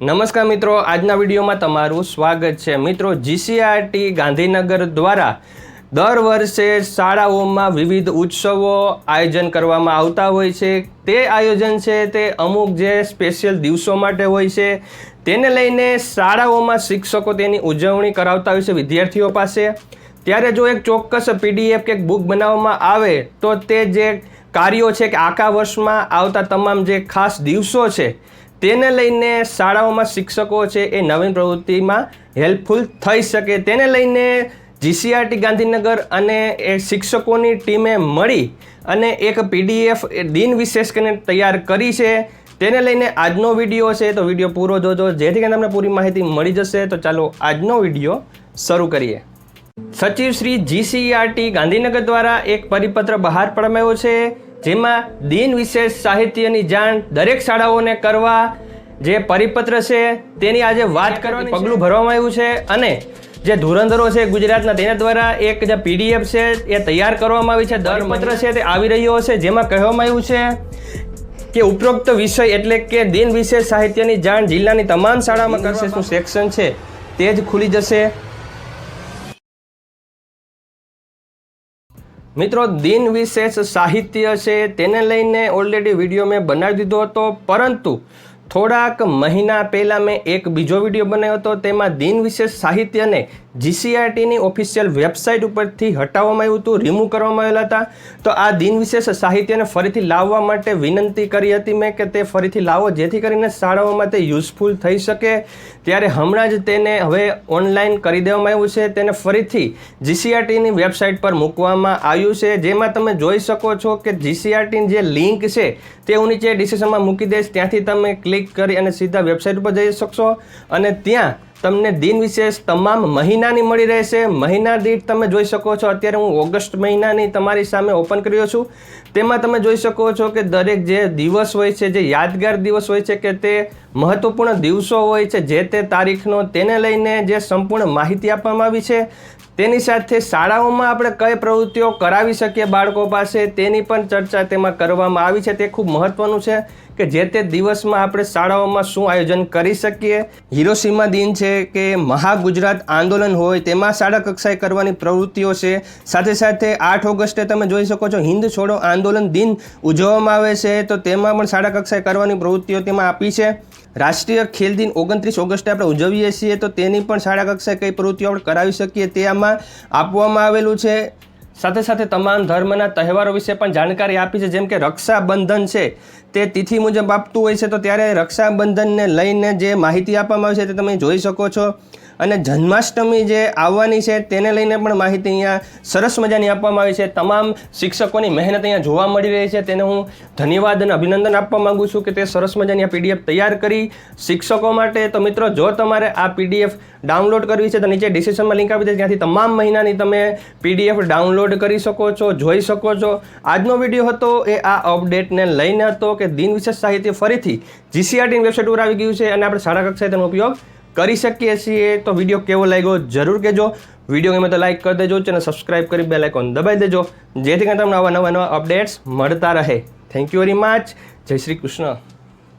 નમસ્કાર મિત્રો, આજના વિડીયોમાં તમારું સ્વાગત છે. મિત્રો જીસીઆરટી ગાંધીનગર દ્વારા દર વર્ષે શાળાઓમાં વિવિધ ઉત્સવો આયોજન કરવામાં આવતા હોય છે. તે આયોજન છે તે અમુક જે સ્પેશિયલ દિવસો માટે હોય છે. તેને લઈને શાળાઓમાં શિક્ષકો તેની ઉજવણી કરાવતા હોય છે વિદ્યાર્થીઓ પાસે. ત્યારે જો એક ચોક્કસ પીડીએફ કે બુક બનાવવામાં આવે, તો તે જે કાર્યો છે કે આખા વર્ષમાં આવતા તમામ જે ખાસ દિવસો છે તેને લઈને શાળાઓમાં શિક્ષકો છે એ નવીન પ્રવૃત્તિમાં હેલ્પફુલ થઈ શકે. તેને લઈને જીસીઆરટી ગાંધીનગર અને એ શિક્ષકોની ટીમે મળી અને એક પીડીએફ દિન વિશેષ કરીને તૈયાર કરી છે. તેને લઈને આજનો વીડિયો છે તો વીડિયો પૂરો જોજો. જેથી કરીને તમને પૂરી માહિતી મળી જશે. તો ચાલો આજનો વીડિયો શરૂ કરીએ. સચિવ શ્રી જીસીઆરટી ગાંધીનગર દ્વારા એક પરિપત્ર બહાર પાડવામાં છે. જેમાં દિન વિશેષ સાહિત્યની જાણ દરેક શાળાઓને કરવા જે પરિપત્ર છે તેની આજે વાત કરવાની પગલું ભરવામાં આવ્યું છે અને જે ધુરંધરો છે ગુજરાતના તેના દ્વારા એક જે પીડીએફ છે એ તૈયાર કરવામાં આવી છે. દર પત્ર છે તે આવી રહ્યો છે જેમાં કહેવામાં આવ્યું છે કે ઉપરોક્ત વિષય એટલે કે દિન વિશેષ સાહિત્યની જાણ જિલ્લાની તમામ શાળામાં કરશે. શું સેક્શન છે તે જ ખુલી જશે. મિત્રો દિન વિશેષ સાહિત્ય છે તેને લઈને ઓલરેડી વીડિયો મેં બનાવી દીધો હતો પરંતુ થોડાક મહિના પહેલાં મેં એક બીજો વીડિયો બનાવ્યો હતો. તેમાં દિન વિશેષ સાહિત્યને જીસીઆરટીની ઓફિશિયલ વેબસાઇટ ઉપરથી હટાવવામાં આવ્યું હતું રિમૂવ કરવામાં આવેલા હતા. તો આ દિન વિશેષ સાહિત્યને ફરીથી લાવવા માટે વિનંતી કરી હતી મેં કે તે ફરીથી લાવો, જેથી કરીને શાળાઓમાં તે યુઝફુલ થઈ શકે. ત્યારે હમણાં જ તેને હવે ઓનલાઈન કરી દેવામાં આવ્યું છે. તેને ફરીથી જીસીઆરટીની વેબસાઇટ પર મૂકવામાં આવ્યું છે. જેમાં તમે જોઈ શકો છો કે જીસીઆરટીની જે લિંક છે, તે હું નીચે ડિસ્ક્રિપ્શનમાં મૂકી દઈશ. ત્યાંથી તમે ક્લિક કરી અને સીધા વેબસાઇટ ઉપર જઈ શકશો. અને ત્યાં તમને દિન વિશેષ તમામ મહિનાની મળી રહેશે. મહિના દીઠ તમે જોઈ શકો છો, અત્યારે હું ઓગસ્ટ મહિનાની તમારી સામે ઓપન કર્યો છું. તેમાં તમે જોઈ શકો છો કે દરેક જે દિવસ હોય છે, જે યાદગાર દિવસ હોય છે કે તે મહત્વપૂર્ણ દિવસો હોય છે, જે તે તારીખનો તેને લઈને જે સંપૂર્ણ માહિતી આપવામાં આવી છે. તેની સાથે શાળાઓમાં આપણે કઈ પ્રવૃત્તિઓ કરાવી શકીએ બાળકો પાસે તેની પણ ચર્ચા તેમાં કરવામાં આવી છે. તે ખૂબ મહત્વનું છે કે જે તે દિવસમાં આપણે શાળાઓમાં શું આયોજન કરી શકીએ. હિરોસીમા દિન છે કે મહાગુજરાત આંદોલન હોય તેમાં શાળા કક્ષાએ કરવાની પ્રવૃત્તિઓ છે. સાથે સાથે આઠ ઓગસ્ટે તમે જોઈ શકો છો, હિન્દ છોડો આંદોલન દિન ઉજવવામાં આવે છે. તો તેમાં પણ શાળા કક્ષાએ કરવાની પ્રવૃત્તિઓ તેમાં આપી છે. રાષ્ટ્રીય ખેલ દિન ઓગણત્રીસ ઓગસ્ટે આપણે ઉજવીએ છીએ, તો તેની પણ શાળા કક્ષાએ કઈ પ્રવૃત્તિઓ આપણે કરાવી શકીએ તે આમાં આપવામાં આવેલું છે. સાથે સાથે તમામ ધર્મના તહેવારો વિશે પણ જાણકારી આપી છે, જેમ કે રક્ષાબંધન છે, તે તિથિ મુજબ આપતું હોય છે, તો ત્યારે રક્ષાબંધનને લઈને જે માહિતી આપવામાં આવે છે, તે તમે જોઈ શકો છો. અને જન્માષ્ટમી જે આવવાની છે તેને લઈને પણ માહિતી અહીંયા સરસ મજાની આપવામાં આવી છે. તમામ શિક્ષકોની મહેનત અહીંયા જોવા મળી રહી છે. તેને હું ધન્યવાદ અને અભિનંદન આપવા માંગુ છું કે તે સરસ મજાની આ પીડીએફ તૈયાર કરી. શિક્ષકો માટે તો મિત્રો જો તમારે આ પીડીએફ ડાઉનલોડ કરવી છે તો નીચે ડિસ્ક્રિપ્શનમાં લિંક આપી દે ત્યાંથી તમામ મહિનાની તમે પીડીએફ ડાઉનલોડ કરી શકો છો, જોઈ શકો છો. આજનો વીડિયો હતો એ આ અપડેટને લઈને હતો કે દિન વિશેષ સાહિત્ય ફરીથી જીસીઆરટીની વેબસાઇટ ઉપર આવી ગયું છે અને આપણે શાળા કક્ષાએ તેનો ઉપયોગ કરી શકીએ છીએ, તો વીડિયો કેવો લાગ્યો જરૂર કહેજો. વીડિયો ગમે તો લાઈક કરી દેજો અને સબસ્ક્રાઇબ કરી બે લાઇકોન દબાવી દેજો, જેથી કરીને તમને આવા નવા નવા અપડેટ્સ મળતા રહે. થેન્ક યુ વેરી મચ જય શ્રી કૃષ્ણ.